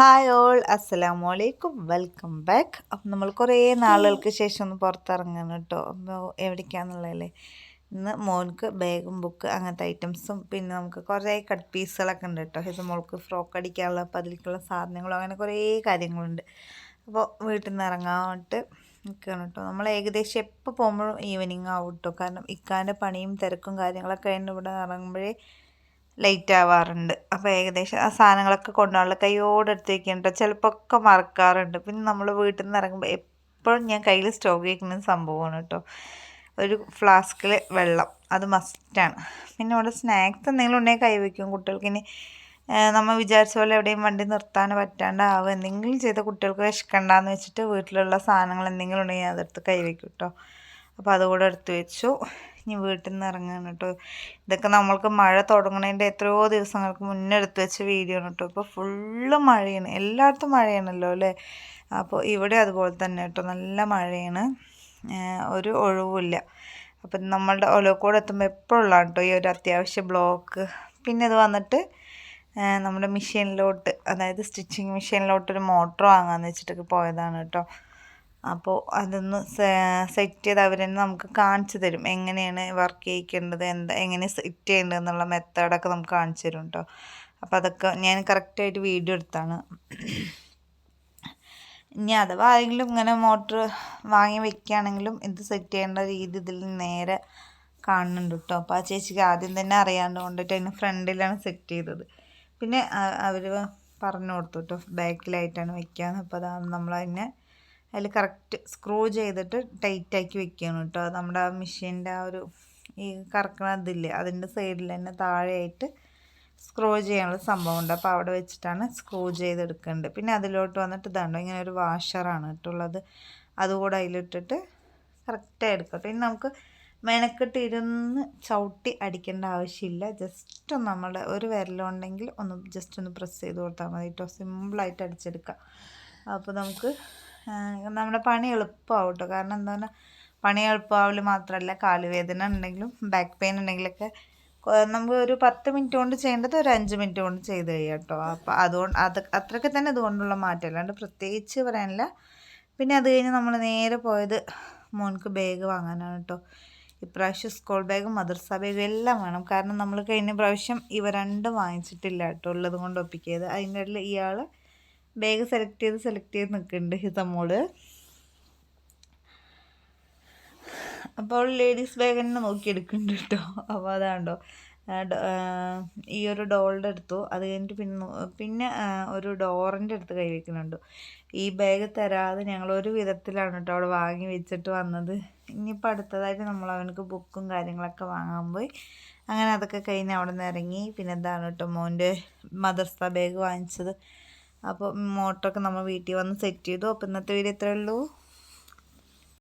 Hi all അസ്സലാമു അലൈക്കും. Welcome back. അപ്പം നമ്മൾ കുറേ നാളുകൾക്ക് ശേഷം ഒന്ന് പുറത്തിറങ്ങണം കേട്ടോ. അപ്പോൾ എവിടേക്കാന്നുള്ളതല്ലേ? ഇന്ന് മോൻക്ക് ബാഗും ബുക്ക് അങ്ങനത്തെ ഐറ്റംസും പിന്നെ നമുക്ക് കുറേ കട്ട് പീസുകളൊക്കെ ഉണ്ട് കേട്ടോ. ഇത് മോൾക്ക് ഫ്രോക്ക് അടിക്കാനുള്ള പതിലിക്കുള്ള സാധനങ്ങളും അങ്ങനെ കുറേ കാര്യങ്ങളുണ്ട്. അപ്പോൾ വീട്ടിൽ നിന്ന് ഇറങ്ങാനായിട്ട് നിൽക്കുകയാണ് കേട്ടോ. നമ്മൾ ഏകദേശം എപ്പോൾ പോകുമ്പോഴും ഈവനിങ് ആവും കേട്ടോ. കാരണം ഇക്കാന്റെ പണിയും തിരക്കും കാര്യങ്ങളൊക്കെ കഴിഞ്ഞ് ഇവിടെ ഇറങ്ങുമ്പോഴേ ലേറ്റ് ആവാറുണ്ട്. അപ്പോൾ ഏകദേശം ആ സാധനങ്ങളൊക്കെ കൊണ്ടുപോകാനുള്ള കൈയോടെ എടുത്ത് വെക്കുന്നുണ്ട് ചിലപ്പോൾ ഒക്കെ മറക്കാറുണ്ട്. പിന്നെ നമ്മൾ വീട്ടിൽ നിന്ന് ഇറങ്ങുമ്പോൾ എപ്പോഴും ഞാൻ കയ്യിൽ സ്റ്റോക്ക് വയ്ക്കുന്ന സംഭവമാണ് കേട്ടോ. ഒരു ഫ്ലാസ്കിൽ വെള്ളം. അത് മസ്റ്റാണ് പിന്നെ ഇവിടെ സ്നാക്സ് എന്തെങ്കിലും ഉണ്ടെങ്കിൽ കൈ വയ്ക്കും കുട്ടികൾക്ക്. ഇനി നമ്മൾ വിചാരിച്ച പോലെ എവിടെയും വണ്ടി നിർത്താൻ പറ്റാണ്ടാവും എന്തെങ്കിലും ചെയ്ത കുട്ടികൾക്ക് വിശക്കണ്ടെന്ന് വെച്ചിട്ട് വീട്ടിലുള്ള സാധനങ്ങൾ എന്തെങ്കിലും ഉണ്ടെങ്കിൽ അതെടുത്ത് കൈ വയ്ക്കും കേട്ടോ. അപ്പോൾ അതുകൂടെ എടുത്ത് വെച്ചു. ഇനി വീട്ടിൽ നിന്ന് ഇറങ്ങുകയാണ് കേട്ടോ ഇതൊക്കെ നമ്മൾക്ക് മഴ തുടങ്ങണതിന്റെ എത്രയോ ദിവസങ്ങൾക്ക് മുന്നേ എടുത്ത് വെച്ച വീഡിയോ ആണ് കേട്ടോ ഇപ്പോൾ ഫുള്ള് മഴയാണ്. എല്ലായിടത്തും മഴയാണല്ലോ അല്ലേ? അപ്പോൾ ഇവിടെ അതുപോലെ തന്നെ കേട്ടോ നല്ല മഴയാണ്. ഒരു ഒഴിവില്ല. അപ്പം നമ്മളുടെ ഒലക്കോട് എത്തുമ്പോൾ എപ്പോഴുള്ള കേട്ടോ ഈ ഒരു അത്യാവശ്യ ബ്ലോക്ക് പിന്നെ ഇത് വന്നിട്ട് നമ്മുടെ മെഷീനിലോട്ട് അതായത് സ്റ്റിച്ചിങ് മെഷീനിലോട്ട് ഒരു മോട്ടർ വാങ്ങാമെന്ന് വെച്ചിട്ടൊക്കെ പോയതാണ് കേട്ടോ അപ്പോൾ അതൊന്ന് സെറ്റ് ചെയ്ത് അവർ തന്നെ നമുക്ക് കാണിച്ചു തരും. എങ്ങനെയാണ് വർക്ക് ചെയ്യിക്കേണ്ടത് എന്താ എങ്ങനെ സെറ്റ് ചെയ്യേണ്ടത് എന്നുള്ള മെത്തേഡൊക്കെ നമുക്ക് കാണിച്ചു തരും കേട്ടോ അപ്പോൾ അതൊക്കെ ഞാൻ കറക്റ്റായിട്ട് വീഡിയോ എടുത്താണ്. ഇനി അഥവാ ആരെങ്കിലും ഇങ്ങനെ മോട്ടർ വാങ്ങി വെക്കുകയാണെങ്കിലും ഇത് സെറ്റ് ചെയ്യേണ്ട രീതി ഇതിൽ നേരെ കാണുന്നുണ്ട് കേട്ടോ അപ്പോൾ ആ ചേച്ചിക്ക് ആദ്യം തന്നെ അറിയാണ്ട് കൊണ്ടിട്ട് അതിന് ഫ്രണ്ടിലാണ് സെറ്റ് ചെയ്തത്. പിന്നെ അവർ പറഞ്ഞു കൊടുത്തു കേട്ടോ ബാക്കിലായിട്ടാണ് വെക്കുകയെന്ന് അപ്പോൾ അതാണ് നമ്മളതിനെ അതിൽ കറക്റ്റ് സ്ക്രൂ ചെയ്തിട്ട് ടൈറ്റാക്കി വെക്കുകയാണ് കേട്ടോ. നമ്മുടെ ആ മെഷീന്റെ ആ ഒരു ഈ കറക്കണ ഇതില്ലേ അതിന്റെ സൈഡിൽ തന്നെ താഴെയായിട്ട് സ്ക്രൂ ചെയ്യാനുള്ള സംഭവമുണ്ട്. അപ്പോൾ അവിടെ വെച്ചിട്ടാണ് സ്ക്രൂ ചെയ്തെടുക്കേണ്ടത്. പിന്നെ അതിലോട്ട് വന്നിട്ട് ഇതാണ്ടോ ഇങ്ങനെ ഒരു വാഷറാണ് കേട്ടുള്ളത് അതുകൂടെ അതിലിട്ടിട്ട് കറക്റ്റായി എടുക്കാം. പിന്നെ നമുക്ക് മെനക്കെട്ട് ഇരുന്ന് ചവിട്ടി അടിക്കേണ്ട ആവശ്യമില്ല. ജസ്റ്റ് നമ്മുടെ ഒരു വിരലുണ്ടെങ്കിൽ ഒന്ന് ജസ്റ്റ് ഒന്ന് പ്രസ് ചെയ്ത് കൊടുത്താൽ മതി കേട്ടോ. സിമ്പിളായിട്ട് അടിച്ചെടുക്കാം. അപ്പോൾ നമുക്ക് നമ്മുടെ പണി എളുപ്പമാവും കേട്ടോ കാരണം എന്താണ് പണി എളുപ്പമാവൽ മാത്രമല്ല കാലുവേദന ഉണ്ടെങ്കിലും ബാക്ക് പെയിൻ ഉണ്ടെങ്കിലൊക്കെ നമുക്ക് ഒരു പത്ത് മിനിറ്റ് കൊണ്ട് ചെയ്യേണ്ടത് ഒരു അഞ്ച് മിനിറ്റ് കൊണ്ട് ചെയ്ത് കഴിയാം കേട്ടോ. അപ്പോൾ അതുകൊണ്ട് അത് അത്രയ്ക്ക് തന്നെ അതുകൊണ്ടുള്ള മാറ്റം. അല്ലാണ്ട് പ്രത്യേകിച്ച് പറയാനില്ല. പിന്നെ അത് കഴിഞ്ഞ് നമ്മൾ നേരെ പോയത് മോൻക്ക് ബാഗ് വാങ്ങാനാണ് കേട്ടോ. ഇപ്രാവശ്യം സ്കൂൾ ബാഗും മദർസ ബാഗും എല്ലാം വേണം. കാരണം നമ്മൾ കഴിഞ്ഞ പ്രാവശ്യം ഇവ രണ്ടും വാങ്ങിച്ചിട്ടില്ല കേട്ടോ. ഉള്ളത് കൊണ്ട് ഒപ്പിക്കിയത്. അതിന്റെ ഇടയിൽ ഇയാൾ ബാഗ് സെലക്ട് ചെയ്ത് സെലക്ട് ചെയ്ത് നിൽക്കുന്നുണ്ട് ഹിതമോൾ. അപ്പോൾ ലേഡീസ് ബാഗ് തന്നെ നോക്കിയെടുക്കുന്നുണ്ട് കേട്ടോ. അപ്പോൾ അതാണ്ടോ. ഈ ഒരു ഡോളിന്റെ എടുത്തു. അത് കഴിഞ്ഞിട്ട് പിന്നെ പിന്നെ ഒരു ഡോറിന്റെ അടുത്ത് കൈ വയ്ക്കുന്നുണ്ട് ഈ ബാഗ് തരാതെ ഞങ്ങൾ ഒരു വിധത്തിലാണ് കേട്ടോ അവിടെ വാങ്ങി വെച്ചിട്ട് വന്നത്. ഇനിയിപ്പോൾ അടുത്തതായിട്ട് നമ്മൾ അവനക്ക് ബുക്കും കാര്യങ്ങളൊക്കെ വാങ്ങാൻ പോയി. അങ്ങനെ അതൊക്കെ കഴിഞ്ഞ് അവിടെ നിന്ന് ഇറങ്ങി. പിന്നെ എന്താണ് കേട്ടോ മോന്റെ മദർസ ബാഗ് വാങ്ങിച്ചത്. അപ്പോൾ മോട്ടറൊക്കെ നമ്മൾ വീട്ടിൽ വന്ന് സെറ്റ് ചെയ്തു. അപ്പോൾ ഇന്നത്തെ വീഡിയോ ഇത്രയേ ഉള്ളൂ.